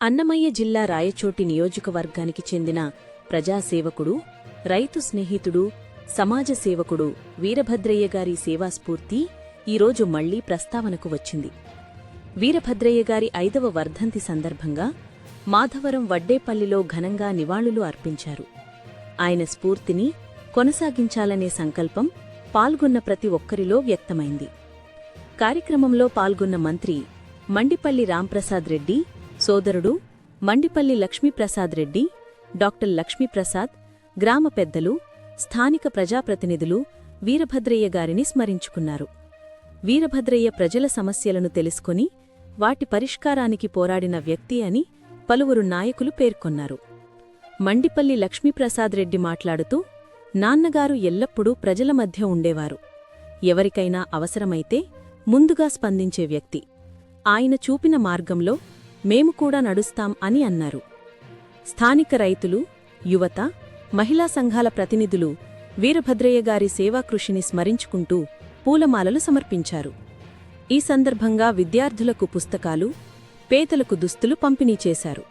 అన్నమయ్య జిల్లా రాయచోటి నియోజకవర్గానికి చెందిన ప్రజాసేవకుడు రైతు స్నేహితుడు సమాజ సేవకుడు వీరభద్రయ్య గారి సేవాస్ఫూర్తి ఈరోజు మళ్ళీ ప్రస్తావనకు వచ్చింది. వీరభద్రయ్య గారి ఐదవ వర్ధంతి సందర్భంగా మాధవరం వడ్డేపల్లిలో ఘనంగా నివాళులు అర్పించారు. ఆయన స్ఫూర్తిని కొనసాగించాలనే సంకల్పం పాల్గొన్న ప్రతి ఒక్కరిలో వ్యక్తమైంది. కార్యక్రమంలో పాల్గొన్న మంత్రి మండిపల్లి రాంప్రసాద్ రెడ్డి సోదరుడు మండిపల్లి లక్ష్మీప్రసాద్ రెడ్డి డాక్టర్ లక్ష్మీప్రసాద్ గ్రామ పెద్దలు స్థానిక ప్రజాప్రతినిధులు వీరభద్రయ్య గారిని స్మరించుకున్నారు. వీరభద్రయ్య ప్రజల సమస్యలను తెలుసుకుని వాటి పరిష్కారానికి పోరాడిన వ్యక్తి అని పలువురు నాయకులు పేర్కొన్నారు. మండిపల్లి లక్ష్మీప్రసాద్ రెడ్డి మాట్లాడుతూ నాన్నగారు ఎల్లప్పుడూ ప్రజల మధ్య ఉండేవారు. ఎవరికైనా అవసరమైతే ముందుగా స్పందించే వ్యక్తి. ఆయన చూపిన మార్గంలో మేము కూడా నడుస్తాం అని అన్నారు. స్థానిక రైతులు యువత మహిళా సంఘాల ప్రతినిధులు వీరభద్రయ్య గారి సేవాకృషిని స్మరించుకుంటూ పూలమాలలు సమర్పించారు. ఈ సందర్భంగా విద్యార్థులకు పుస్తకాలు పేదలకు దుస్తులు పంపిణీ చేశారు.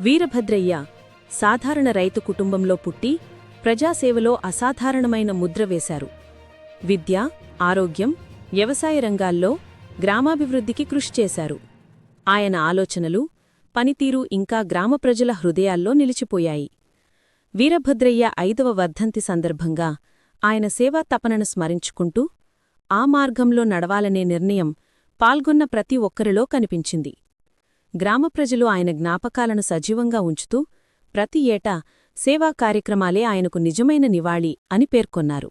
వీరభద్రయ్య సాధారణ రైతు కుటుంబంలో పుట్టి ప్రజాసేవలో అసాధారణమైన ముద్ర వేశారు. విద్య ఆరోగ్యం వ్యవసాయ రంగాల్లో గ్రామాభివృద్ధికి కృషి చేశారు. ఆయన ఆలోచనలు పనితీరు ఇంకా గ్రామ ప్రజల హృదయాల్లో నిలిచిపోయాయి. వీరభద్రయ్య ఐదవ వర్ధంతి సందర్భంగా ఆయన సేవా తపనను స్మరించుకుంటూ ఆ మార్గంలో నడవాలనే నిర్ణయం పాల్గొన్న ప్రతి ఒక్కరిలో కనిపించింది. గ్రామ ప్రజలు ఆయన జ్ఞాపకాలను సజీవంగా ఉంచుతూ ప్రతి ఏటా సేవా కార్యక్రమాలే ఆయనకు నిజమైన నివాళి అని పేర్కొన్నారు.